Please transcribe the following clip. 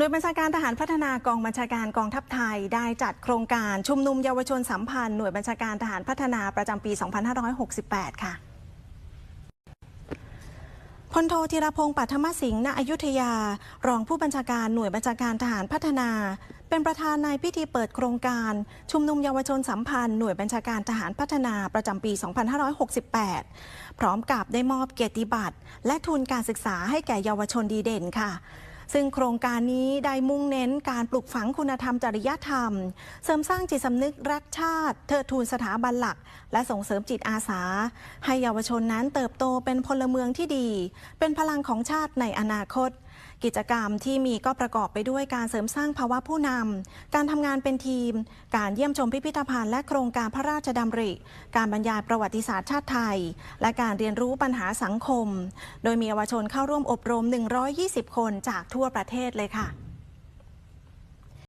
โดยบัญชาการทหารพัฒนากองบัญชาการกองทัพไทย ได้จัดโครงการชุมนุมเยาวชนสัมพันธ์หน่วยบัญชาการทหารพัฒนาประจำปี 2568 ค่ะพลโทธีรพงศ์ปัทมสิงห์ณอยุธยา รองผู้บัญชาการหน่วยบัญชาการทหารพัฒนา เป็นประธานในพิธีเปิดโครงการ ชุมนุมเยาวชนสัมพันธ์หน่วยบัญชาการทหารพัฒนาประจำปี 2568 พร้อมกับได้มอบเกียรติบัตรและทุนการศึกษาให้แก่เยาวชนดีเด่นค่ะ ซึ่งโครงการนี้ได้มุ่งเน้นการปลูกฝังคุณธรรมจริยธรรม เสริมสร้างจิตสำนึกรักชาติ เทิดทูนสถาบันหลัก และส่งเสริมจิตอาสา ให้เยาวชนนั้นเติบโตเป็นพลเมืองที่ดี เป็นพลังของชาติในอนาคต กิจกรรมที่มีก็ประกอบไปด้วยการเสริมสร้างภาวะผู้นำ การทำงานเป็นทีม การเยี่ยมชมพิพิธภัณฑ์และโครงการพระราชดำริ การบรรยายประวัติศาสตร์ชาติไทย และการเรียนรู้ปัญหาสังคม โดยมีเยาวชนเข้าร่วมอบรม 120 คนจากทั่วประเทศเลยค่ะ